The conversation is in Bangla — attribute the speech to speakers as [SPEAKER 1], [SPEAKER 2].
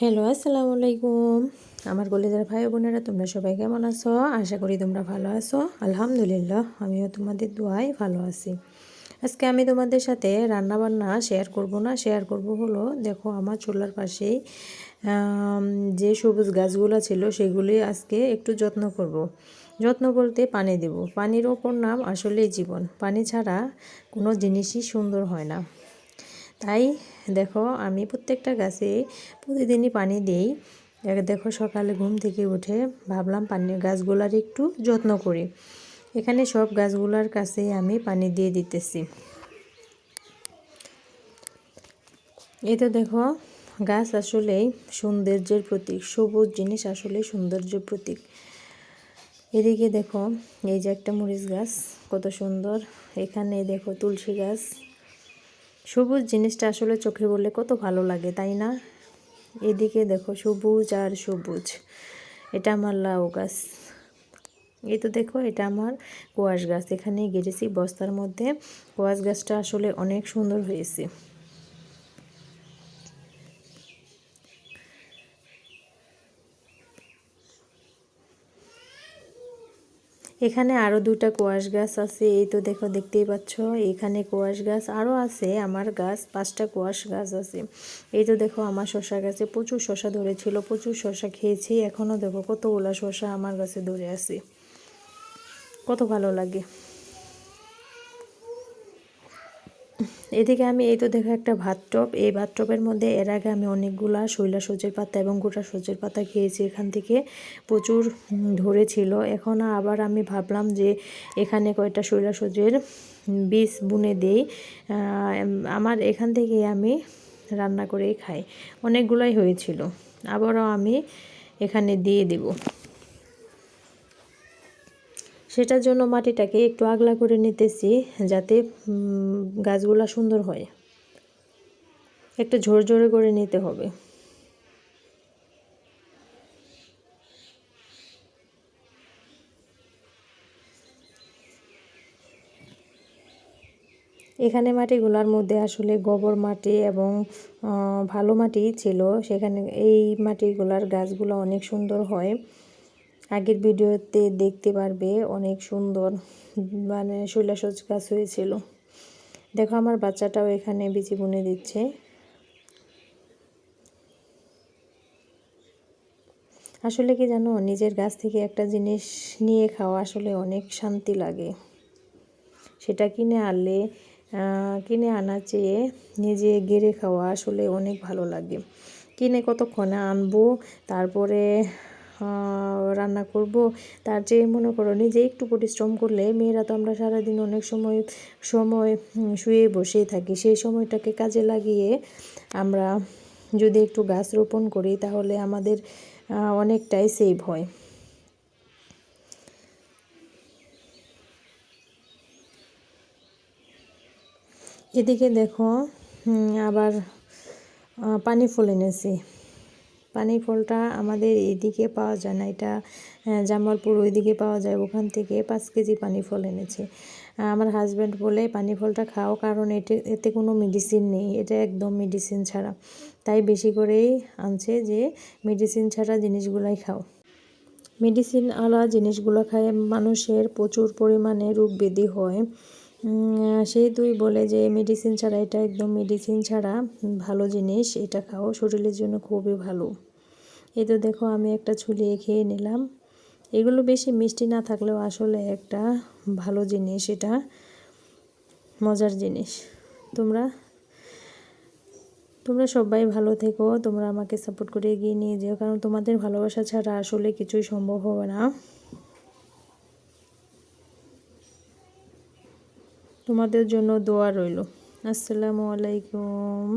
[SPEAKER 1] হ্যালো, আসসালামু আলাইকুম। আমার কলেজের ভাই বোনেরা, তোমরা সবাই কেমন আছো? আশা করি তোমরা ভালো আছো। আলহামদুলিল্লাহ, আমিও তোমাদের দোয়াই ভালো আছি। আজকে আমি তোমাদের সাথে রান্না বান্না শেয়ার করব না। শেয়ার করব হলো, দেখো আমার চুলার পাশেই যে সবুজ গাছগুলো ছিল, সেগুলি আজকে একটু যত্ন করব। যত্ন বলতে পানি দেব। পানির ওপর নাম আসলেই জীবন। পানি ছাড়া কোনো জিনিসই সুন্দর হয় না। তাই দেখো আমি প্রত্যেকটা গাছে প্রতিদিনই পানি দিই। দেখো সকালে ঘুম থেকে উঠে ভাবলাম পানি গাছগুলার একটু যত্ন করি। এখানে সব গাছগুলার কাছে আমি পানি দিয়ে দিতেছি। এই তো দেখো গাছ আসলেই সৌন্দর্যের প্রতীক, সবুজ জিনিস আসলে সৌন্দর্যের প্রতীক। এদিকে দেখো এই যে একটা মরিচ গাছ, কত সুন্দর। এখানে দেখো তুলসী গাছ সবুজ জিনিসটা আসলে চোখে বললে কত ভালো লাগে, তাই না? এদিকে দেখো, সবুজ আর সবুজ। এটা আমার লাউ গাছ। এই তো দেখো, এটা আমার কোয়াশ গাছ। এখানে গেড়েছি, বস্তার মধ্যে কোয়াশ গাছটা আসলে অনেক সুন্দর হয়েছে। এখানে আরও দুটা কোয়াশ গাছ আছে, এই তো দেখো, দেখতেই পাচ্ছ। এখানে কোয়াশ গাছ আরও আছে, আমার গাছ, পাঁচটা কোয়াশ গাছ আছে। এই তো দেখো, আমার শশা গাছে প্রচুর শশা ধরেছিল, প্রচুর শশা খেয়েছি এখনও দেখো কতগুলা শশা আমার গাছে ধরে আছে। কত ভালো লাগে। এদিকে আমি এই তো দেখো একটা ভাত টপ। এই ভাত টপের মধ্যে এর আগে আমি অনেকগুলা শৈলা সজের পাতা এবং গোটা সজের পাতা খেয়েছি এখান থেকে। প্রচুর ধরেছিল। এখন আবার আমি ভাবলাম যে এখানে কয়টা শৈলা সজের বীজ বুনে দেই। আমার এখান থেকে আমি রান্না করেই খাই। অনেকগুলাই হয়েছিল। আবারও আমি এখানে দিয়ে দেব। সেটার জন্য মাটিটাকে একটু আগলা করে নিতেছি যাতে গাছগুলা সুন্দর হয়। একটু ঝোরঝোরে করে নিতে হবে। এখানে মাটিগুলোর মধ্যে আসলে গোবর মাটি এবং ভালো মাটি ছিল। সেখানে এই মাটিগুলার গাছগুলো অনেক সুন্দর হয়। আগের ভিডিওতে দেখতে পারবে অনেক সুন্দর মানে শৈলাসজ গাছ হয়েছিল। দেখো আমার বাচ্চাটাও এখানে বিচি বুনে দিচ্ছে। আসলে কি জানো, নিজের গাছ থেকে একটা জিনিস নিয়ে খাওয়া আসলে অনেক শান্তি লাগে। সেটা কিনে আনলে কিনে আনা চেয়ে নিজে গেড়ে খাওয়া আসলে অনেক ভালো লাগে। কিনে কতক্ষণে আনব, তারপরে রান্না করব। তার চেয়ে মনে করো নিজে একটু পরিশ্রম করলে মেয়েরা তো আমরা সারাদিন অনেক সময় সময় শুয়ে বসেই থাকি। সেই সময়টাকে কাজে লাগিয়ে আমরা যদি একটু গাছ রোপণ করি তাহলে আমাদের অনেকটাই সেভ হয়। এদিকে দেখো আবার পানি ফুল এনেছি। পানি ফলটা আমাদের এদিকে পাওয়া যায় না। এটা জামালপুর ওইদিকে পাওয়া যায়। ওখান থেকে পাঁচ কেজি পানি ফল এনেছে। আমার হাজব্যান্ড বলে পানি ফলটা খাও, কারণ এটি এতে কোনো মেডিসিন নেই। এটা একদম মেডিসিন ছাড়া। তাই বেশি করেই আনছে যে মেডিসিন ছাড়া জিনিসগুলাই খাও। মেডিসিন আলা জিনিসগুলো খায় মানুষের প্রচুর পরিমাণে রোগ ব্যাধি হয়। সেই তুই বলে যে মেডিসিন ছাড়া, এটা একদম মেডিসিন ছাড়া ভালো জিনিস, এটা খাও, শরীরের জন্য খুবই ভালো। এই তো দেখো, আমি একটা ছুলিয়ে খেয়ে নিলাম। এগুলো বেশি মিষ্টি না থাকলেও আসলে একটা ভালো জিনিস, এটা মজার জিনিস। তোমরা তোমরা সবাই ভালো থেকো, তোমরা আমাকে সাপোর্ট করে এগিয়ে নিয়ে যেও, কারণ তোমাদের ভালোবাসা ছাড়া আসলে কিছুই সম্ভব হবে না। তোমাদের জন্য দোয়া রইল। আসসালামু আলাইকুম।